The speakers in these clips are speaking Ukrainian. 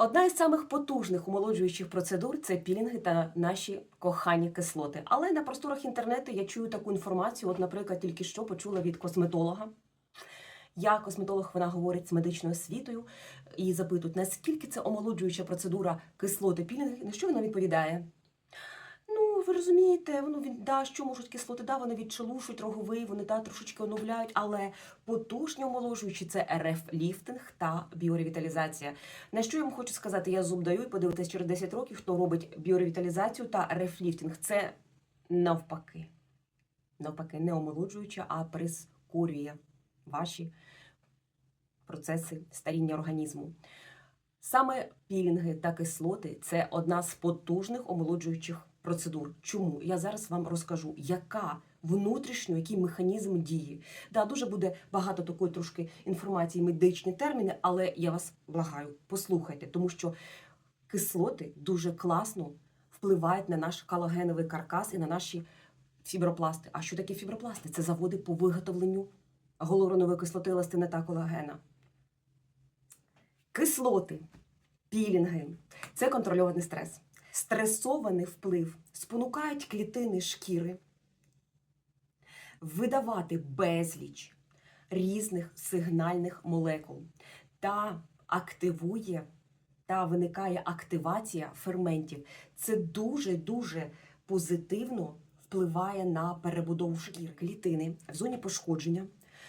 Одна із самих потужних омолоджуючих процедур це пілінги та наші кохані кислоти. Але на просторах інтернету я чую таку інформацію. От, наприклад, тільки що почула від косметолога. Я косметолог, вона говорить з медичною освітою і запитують, наскільки це омолоджуюча процедура кислоти пілінги. На що вона відповідає? Ну, ви розумієте, воно від да, що можуть кислоти, да, вони відшелушують роговий, вони да, трошечки оновляють, але потужні омоложуючі це РФ-ліфтинг та біоревіталізація. На що я вам хочу сказати? Я зуб даю і подивитись через 10 років, хто робить біоревіталізацію та РФ-ліфтинг. Це навпаки. Навпаки, не омолоджуюча, а прискорює ваші процеси старіння організму. Саме пілінги та кислоти це одна з потужних омолоджуючих процедур. Чому? Я зараз вам розкажу, яка внутрішньо, який механізм дії. Да, дуже буде багато такої трошки інформації, медичні терміни, але я вас благаю, послухайте, тому що кислоти дуже класно впливають на наш калогеновий каркас і на наші фібропласти. А що таке фібропласти? Це заводи по виготовленню галуронової кислоти, еластина та колагена. Кислоти, пілінги це контрольований стрес. Стресований вплив спонукають клітини шкіри видавати безліч різних сигнальних молекул та активує та виникає активація ферментів. Це дуже-дуже позитивно впливає на перебудову шкіри. Клітини в зоні пошкодження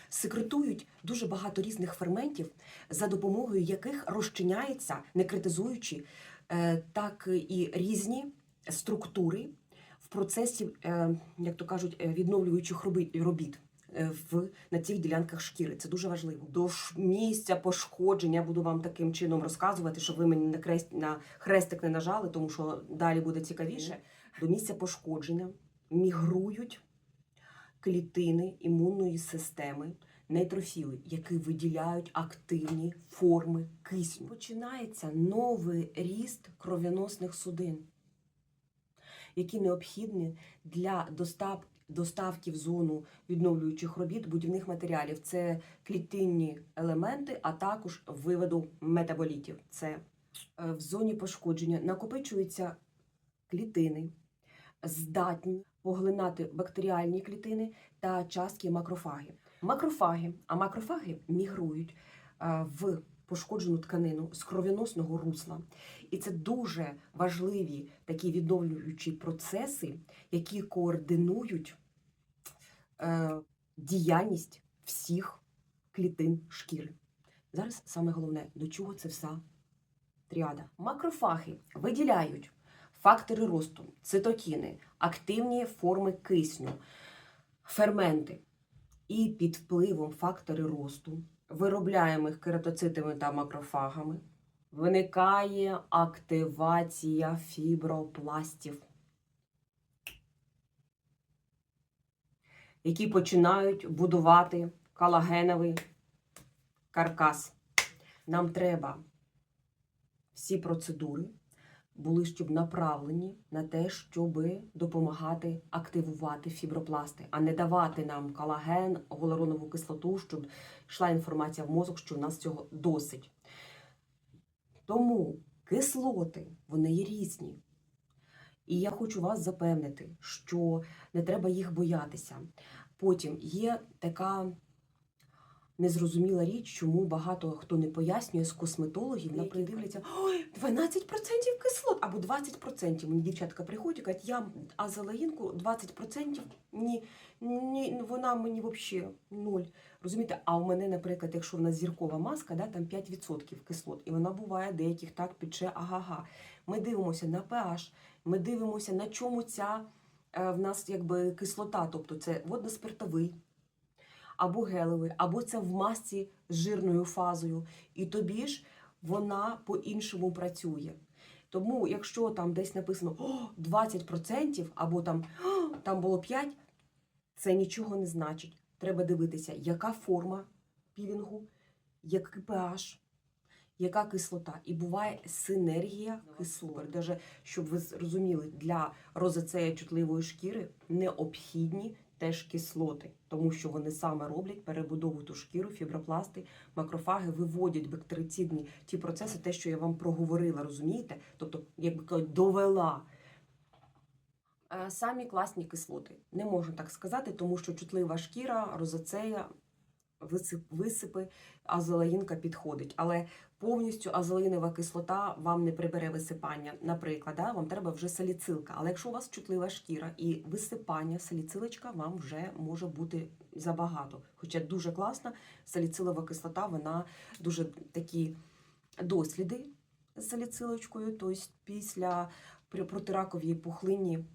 секретують дуже багато різних ферментів, за допомогою яких розчиняється, не критизуючи, е, так і різні структури в процесі, е, як то кажуть, е, відновлюючих робіт. е, В на цих ділянках шкіри це дуже важливо. До місця пошкодження буду вам таким чином розказувати, щоб ви мені на крест на хрестик не нажали, тому що далі буде цікавіше. До місця пошкодження мігрують клітини імунної системи, нейтрофіли, які виділяють активні форми кисню. Починається новий ріст кров'яносних судин, які необхідні для достав, доставки в зону відновлюючих робіт будівних матеріалів. Це клітинні елементи, а також виводу метаболітів. Це е, в зоні пошкодження накопичуються клітини, здатні поглинати бактеріальні клітини та частки макрофаги. Макрофаги, а макрофаги мігрують в пошкоджену тканину з кров'яносного русла. І це дуже важливі такі відновлюючі процеси, які координують е, діяльність всіх клітин шкіри. Зараз саме головне, до чого це вся тріада. Макрофаги виділяють фактори росту, цитокіни, активні форми кисню, ферменти. І під впливом фактори росту, виробляємих кератоцитами та макрофагами, виникає активація фібропластів, які починають будувати колагеновий каркас. Нам треба всі процедури були щоб направлені на те, щоб допомагати активувати фібропласти, а не давати нам колаген, гуаруронову кислоту, щоб йшла інформація в мозок, що у нас цього досить. Тому кислоти вони є різні. І я хочу вас запевнити, що не треба їх боятися. Потім є така незрозуміла річ, чому багато хто не пояснює з косметологів, наприклад, дивляться, ой, 12% кислот або 20%. Мені дівчатка приходять кажуть, я азелаїнку 20%, ні, ні, вона мені взагалі ноль. Розумієте, а у мене, наприклад, якщо в нас зіркова маска, да, там 5% кислот, і вона буває деяких так пече ага-га. Ми дивимося на pH, ми дивимося, на чому ця е, в нас якби кислота, тобто це водноспиртовий, або гелевий, або це в масці з жирною фазою. І тобі ж вона по-іншому працює. Тому, якщо там десь написано О, 20% або там, «О, там було 5%, це нічого не значить. Треба дивитися, яка форма пілінгу, який pH, яка кислота. І буває синергія кислот. Даже, щоб ви зрозуміли, для розоцея чутливої шкіри необхідні теж кислоти, тому що вони саме роблять перебудову ту шкіру, фібропласти, макрофаги виводять бактерицидні ті процеси, те, що я вам проговорила, розумієте? Тобто, якби довела. Е, Самі класні кислоти. Не можу так сказати, тому що чутлива шкіра, розоцея, висип, висипи, азолаїнка підходить. Але повністю азолаїнова кислота вам не прибере висипання. Наприклад, да, вам треба вже саліцилка. Але якщо у вас чутлива шкіра і висипання, саліцилочка вам вже може бути забагато. Хоча дуже класна саліцилова кислота, вона дуже такі досліди з саліцилочкою, тобто після при протираковій пухлині,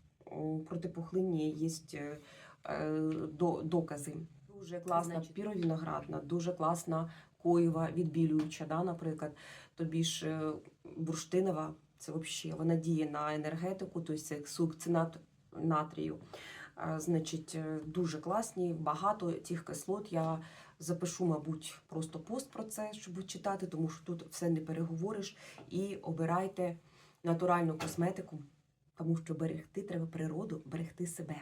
протипухлинні є е, е, до- докази. Дуже класна піровіноградна, дуже класна коєва відбілююча, да, наприклад. Тобі ж е, бурштинова, це взагалі вона діє на енергетику, тобто це сукцинат натрію. Значить, е, дуже класні, багато цих кислот. Я запишу, мабуть, просто пост про це, щоб читати, тому що тут все не переговориш. І обирайте натуральну косметику, тому що берегти треба природу, берегти себе.